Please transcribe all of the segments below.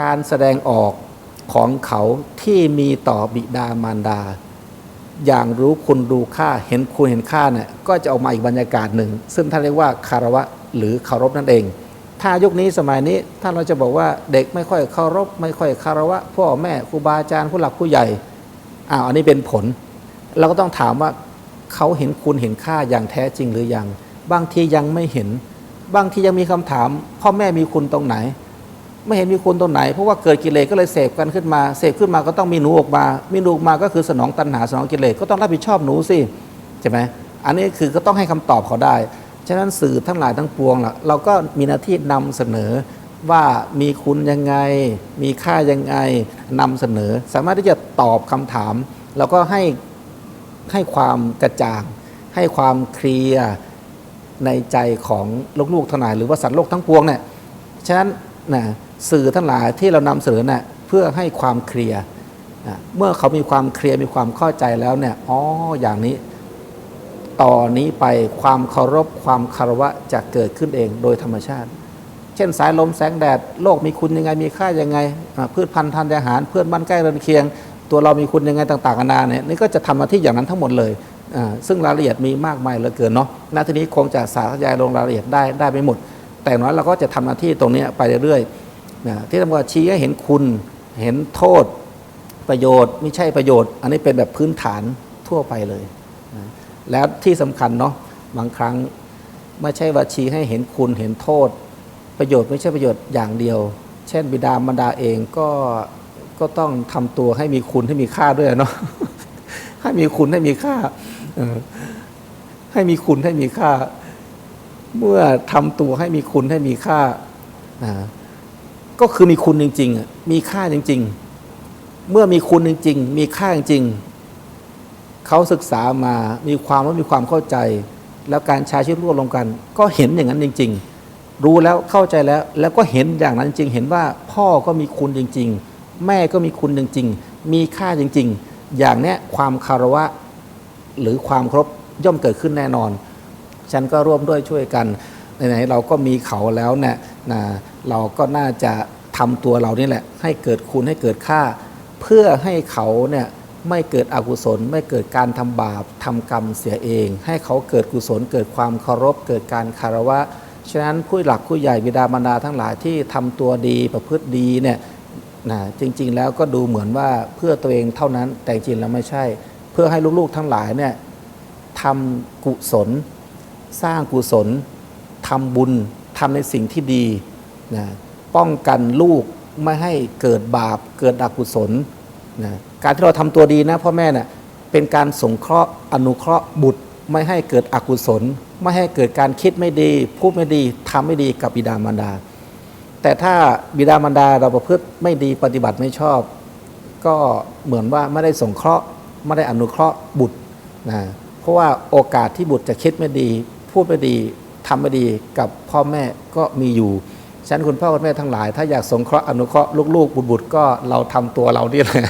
การแสดงออกของเขาที่มีต่อบิดามารดา อย่างรู้คุณดูค่าเห็นคุณเห็นค่าเนี่ยก็จะออกมาอีกบรรยากาศหนึ่ง ซึ่งท่านเรียกว่าคารวะหรือเคารพนั่นเอง ถ้ายุคนี้สมัยนี้ถ้านเราจะบอกว่าเด็กไม่ค่อยเคารพ ไม่ค่อยคารวะ พ่อแม่ครูบาอาจารย์ผู้หลักผู้ใหญ่อ้าวอันนี้เป็นผล เราก็ต้องถามว่าเขาเห็นคุณเห็นค่าอย่างแท้จริงหรือยัง บางทียังไม่เห็น บางทียังมีคำถาม พ่อแม่มีคุณตรงไหน ไม่เห็นมีคุณตรงไหน เพราะว่าเกิดกิเลสก็เลยเสพกันขึ้นมา เสพขึ้นมาก็ต้องมีหนูออกมา มีหนูออกมาก็คือสนองตัณหาสนองกิเลสก็ต้องรับผิดชอบหนูสิใช่ไหมอันนี้คือก็ต้องให้คำตอบเขาได้ ฉะนั้นสื่อทั้งหลายทั้งปวงล่ะเราก็มีหน้าที่นำเสนอว่ามีคุณยังไง มีค่ายังไงนำเสนอ สามารถที่จะตอบคำถาม แล้วก็ให้ให้ความกระจ่าง ให้ความเคลียร์ในใจของลูกๆทั้งหลายหรือว่าสัตว์โลกทั้งปวงเนี่ยฉะนั้น นะสื่อทั้งหลายที่เรานำเสนอเนะ่ยเพื่อให้ความเคลียร์นะเมื่อเขามีความเคลียร์มีความเข้าใจแล้วเนี่ยอ๋ออย่างนี้ ต่อนนี้ไปความเคารพความคารวะจะเกิดขึ้นเองโดยธรรมชาติ เช่นสายลมแสงแดด โลกมีคุณยังไงมีค่ายังไง พืชพันธุ์ทานอาหารเพื่อนบ้านใกล้เรือนเคียง ตัวเรามีคุณยังไงต่างๆนานาเนี่ยนี่ก็จะทำหน้าที่อย่างนั้นทั้งหมดเลยซึ่งรายละเอียดมีมากมายเหลือเกินเนาะณทีนี้คงจะสาธยายลงรายละเอียดได้ได้ไม่หมด แต่น้อยเราก็จะทำหน้าที่ตรงนี้ไปเรื่อยๆนะที่ทำการชี้ให้เห็นคุณเห็นโทษประโยชน์ ไม่ใช่ประโยชน์ อันนี้เป็นแบบพื้นฐานทั่วไปเลยนะแล้วที่สำคัญเนาะบางครั้งไม่ใช่ว่าชี้ให้เห็นคุณเห็นโทษ ประโยชน์ไม่ใช่ประโยชน์อย่างเดียว เช่น บิดามารดาเองก็ก็ต้องทำตัวให้มีคุณให้มีค่าด้วยเนาะให้มีคุณให้มีค่าให้มีคุณให้มีค่า เมื่อทำตัวให้มีคุณให้มีค่าก็คือมีคุณจริง ๆ มีค่าจริง ๆ เมื่อมีคุณจริง ๆ มีค่าจริงๆเขาศึกษามามีความว่ามีความเข้าใจ แล้วการใช้ชีวิตร่วมลงกัน ก็เห็นอย่างนั้นจริง ๆ รู้แล้วเข้าใจแล้ว แล้วก็เห็นอย่างนั้นจริง เห็นว่าพ่อก็มีคุณจริง ๆ แม่ก็มีคุณจริง ๆ มีค่าจริง ๆ อย่างเนี้ยความคารวะหรือความครบย่อมเกิดขึ้นแน่นอน ฉันก็ร่วมด้วยช่วยกันไหนๆเราก็มีเขาแล้วเนี่ยนะเราก็น่าจะทำตัวเรานี่แหละ ให้เกิดคุณให้เกิดค่า เพื่อให้เขาเนี่ยไม่เกิดอกุศล ไม่เกิดการทำบาปทำกรรมเสียเอง ให้เขาเกิดกุศล เกิดความเคารพ เกิดการคารวะฉะนั้นผู้หลักผู้ใหญ่บิดามารดาทั้งหลายที่ทำตัวดีประพฤติดีเนี่ยนะจริง ๆ แล้วก็ดูเหมือนว่าเพื่อตัวเองเท่านั้นแต่จริงแล้วไม่ใช่ เพื่อให้ลูกๆทั้งหลายเนี่ยทำกุศล สร้างกุศลทำบุญทำในสิ่งที่ดีนะป้องกันลูกไม่ให้เกิดบาปเกิดอกุศลนะการที่เราทำตัวดีนะพ่อแม่เนะ่ยเป็นการสงเคราะห์อนุเคราะห์บุตรไม่ให้เกิดอกุศล ไม่ให้เกิดการคิดไม่ดี พูดไม่ดีทำไม่ดีกับบิดามารดา แต่ถ้าบิดามารดาเราประพฤติไม่ดีปฏิบัติไม่ชอบ ก็เหมือนว่าไม่ได้สงเคราะห์ไม่ได้อนุเคราะห์บุตรนะเพราะว่าโอกาสที่บุตรจะคิดไม่ดี พูดไม่ดีทำไม่ดีกับพ่อแม่ก็มีอยู่ฉะนันคุณพ่อคุณแม่ทั้งหลาย ถ้าอยากสงเคราะห์อนุเคราะห์ลูกๆบุตรๆก็เราทำตัวเราเนี่ยแหละ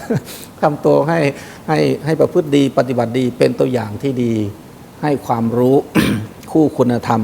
ทำตัวให้ให้ให้ประพฤติดีปฏิบัติดีเป็นตัวอย่างที่ดี ให้ความรู้คู่คุณธรรม